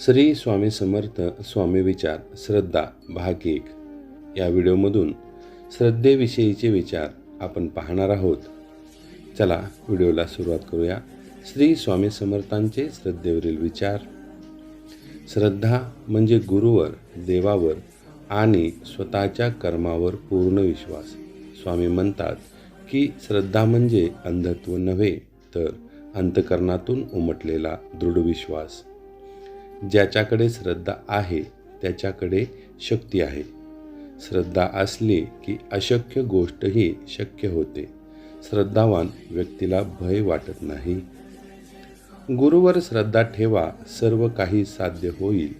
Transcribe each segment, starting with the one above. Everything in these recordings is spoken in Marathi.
श्री स्वामी समर्थ स्वामी विचार श्रद्धा भाग एक. या व्हिडिओमधून श्रद्धेविषयीचे विचार आपण पाहणार आहोत. चला व्हिडिओला सुरुवात करूया. श्री स्वामी समर्थांचे श्रद्धेवरील विचार. श्रद्धा म्हणजे गुरुवर देवावर आणि स्वतःच्या कर्मावर पूर्ण विश्वास. स्वामी म्हणतात की श्रद्धा म्हणजे अंधत्व नव्हे तर अंतकरणातून उमटलेला दृढ विश्वास. ज्याच्याकडे श्रद्धा आहे त्याच्याकडे शक्ती आहे. श्रद्धा असली की अशक्य गोष्टही शक्य होते. श्रद्धावान व्यक्तीला भय वाटत नाही. गुरुवर श्रद्धा ठेवा सर्व काही साध्य होईल.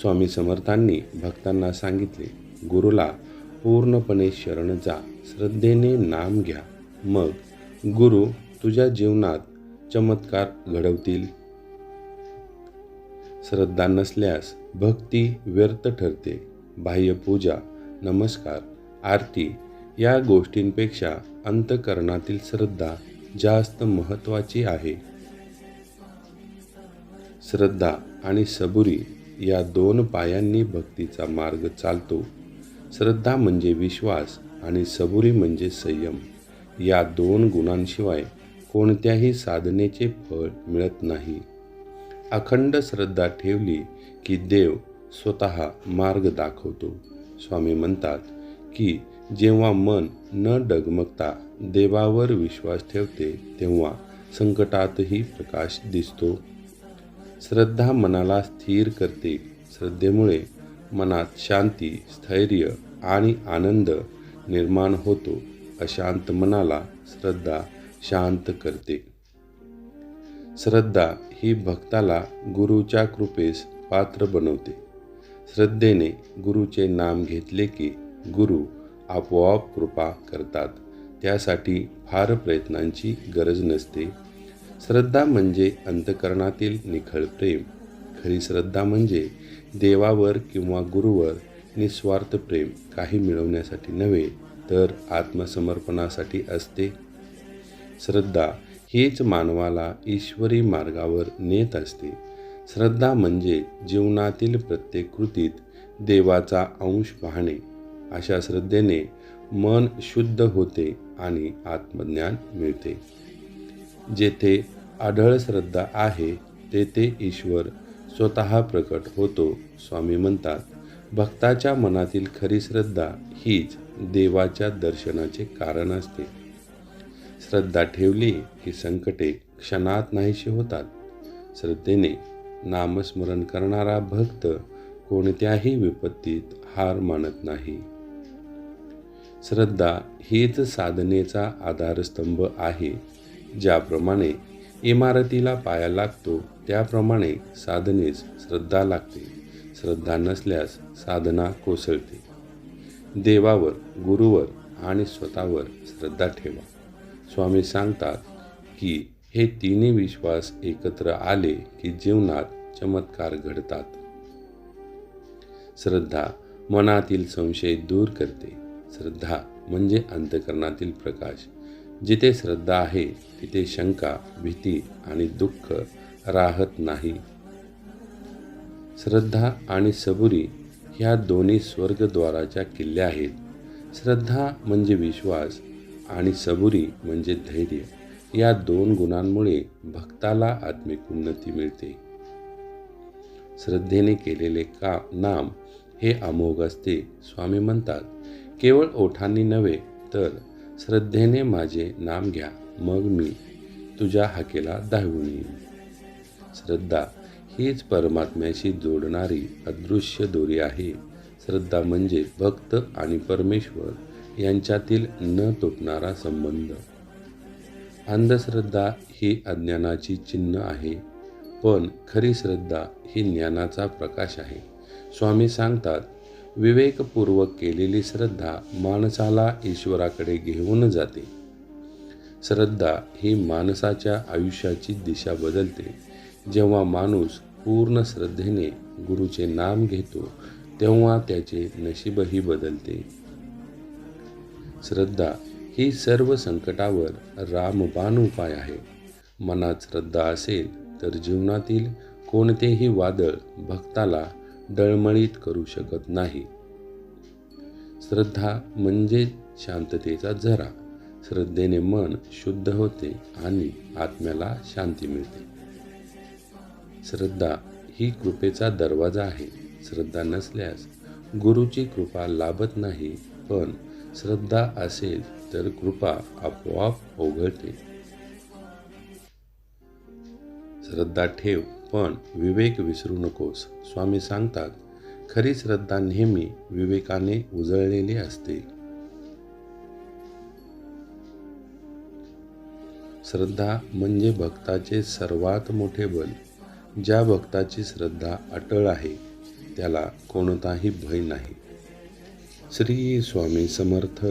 स्वामी समर्थांनी भक्तांना सांगितले गुरुला पूर्णपणे शरण जा श्रद्धेने नाम घ्या. मग गुरु तुझ्या जीवनात चमत्कार घडवतील. श्रद्धा नसल्यास भक्ती व्यर्थ ठरते. बाह्य पूजा नमस्कार आरती या गोष्टींपेक्षा अंतकरणातील श्रद्धा जास्त महत्त्वाची आहे. श्रद्धा आणि सबुरी या दोन पायांनी भक्तीचा मार्ग चालतो. श्रद्धा म्हणजे विश्वास आणि सबुरी म्हणजे संयम. या दोन गुणांशिवाय कोणत्याही साधनेचे फळ मिळत नाही. अखंड श्रद्धा ठेवली की देव स्वतः मार्ग दाखवतो. स्वामी म्हणतात की जेव्हा मन न डगमगता देवावर विश्वास ठेवते तेव्हा संकटातही प्रकाश दिसतो. श्रद्धा मनाला स्थिर करते. श्रद्धेमुळे मनात शांती स्थैर्य आणि आनंद निर्माण होतो. अशांत मनाला श्रद्धा शांत करते. श्रद्धा ही भक्ताला गुरुच्या कृपेस पात्र बनवते. श्रद्धेने गुरुचे नाम घेतले की गुरु आपोआप कृपा करतात. त्यासाठी फार प्रयत्नांची गरज नसते. श्रद्धा म्हणजे अंतकरणातील निखळ प्रेम. खरी श्रद्धा म्हणजे देवावर किंवा गुरुवर निस्वार्थ प्रेम काही मिळवण्यासाठी नव्हे तर आत्मसमर्पणासाठी असते. श्रद्धा हीच मानवाला ईश्वरी मार्गावर नेत असते. श्रद्धा म्हणजे जीवनातील प्रत्येक कृतीत देवाचा अंश पाहणे. अशा श्रद्धेने मन शुद्ध होते आणि आत्मज्ञान मिळते. जेथे आढळ श्रद्धा आहे तेथे ईश्वर स्वतः प्रकट होतो स्वामी म्हणतात. भक्ताच्या मनातील खरी श्रद्धा हीच देवाच्या दर्शनाचे कारण असते. श्रद्धा ठेवली की संकटे क्षणात नाहीशी होतात. श्रद्धेने नामस्मरण करणारा भक्त कोणत्याही विपत्तीत हार मानत नाही. श्रद्धा हीच साधनेचा आधारस्तंभ आहे ज्याप्रमाणे इमारतीला पाया लागतो त्याप्रमाणे साधनेस श्रद्धा लागते. श्रद्धा नसल्यास साधना कोसळते. देवावर गुरुवर आणि स्वतःवर श्रद्धा ठेवा. स्वामी सांगतात की हे तिन्ही विश्वास एकत्र आले की जीवनात चमत्कार घडतात. श्रद्धा मनातील संशय दूर करते. श्रद्धा म्हणजे अंतकरणातील प्रकाश. जिथे श्रद्धा आहे तिथे शंका भीती आणि दुःख राहत नाही. श्रद्धा आणि सबुरी ह्या दोन्ही स्वर्गद्वाराच्या किल्ल्या आहेत. श्रद्धा म्हणजे विश्वास आणि सबुरी म्हणजे धैर्य या दोन गुणांमुळे भक्ताला आत्मिक उन्नती मिळते. श्रद्धेने केलेले का नाम हे अमोघ असते स्वामी म्हणतात. केवळ ओठांनी नव्हे तर श्रद्धेने माझे नाम घ्या मग मी तुझ्या हाकेला धावून येईन. श्रद्धा हीच परमात्म्याशी जोडणारी अदृश्य दोरी आहे. श्रद्धा म्हणजे भक्त आणि परमेश्वर. यांच्यातील न तुटणारा संबंध. अंधश्रद्धा ही अज्ञानाची चिन्ह आहे पण खरी श्रद्धा ही ज्ञानाचा प्रकाश आहे. स्वामी सांगतात विवेकपूर्वक केलेली श्रद्धा माणसाला ईश्वराकडे घेऊन जाते. श्रद्धा ही माणसाच्या आयुष्याची दिशा बदलते. जेव्हा माणूस पूर्ण श्रद्धेने गुरुचे नाम घेतो तेव्हा त्याचे नशीबही बदलते. श्रद्धा ही सर्व संकटावर रामबाण उपाय आहे. मनात श्रद्धा असेल तर जीवनातील कोणतेही वादळ भक्ताला डळमळीत करू शकत नाही. श्रद्धा म्हणजे शांततेचा झरा. श्रद्धेने मन शुद्ध होते आणि आत्म्याला शांती मिळते. श्रद्धा ही कृपेचा दरवाजा आहे. श्रद्धा नसल्यास गुरुची कृपा लाभत नाही पण श्रद्धा असेल तर कृपा आपोआप ओघळते श्रद्धा ठेव पण विवेक विसरू नकोस. स्वामी सांगतात खरी श्रद्धा नेहमी विवेकाने उजळलेली असते. श्रद्धा म्हणजे भक्ताचे सर्वात मोठे बल. ज्या भक्ताची श्रद्धा अटळ आहे त्याला कोणताही भय नाही. श्री स्वामी समर्थ.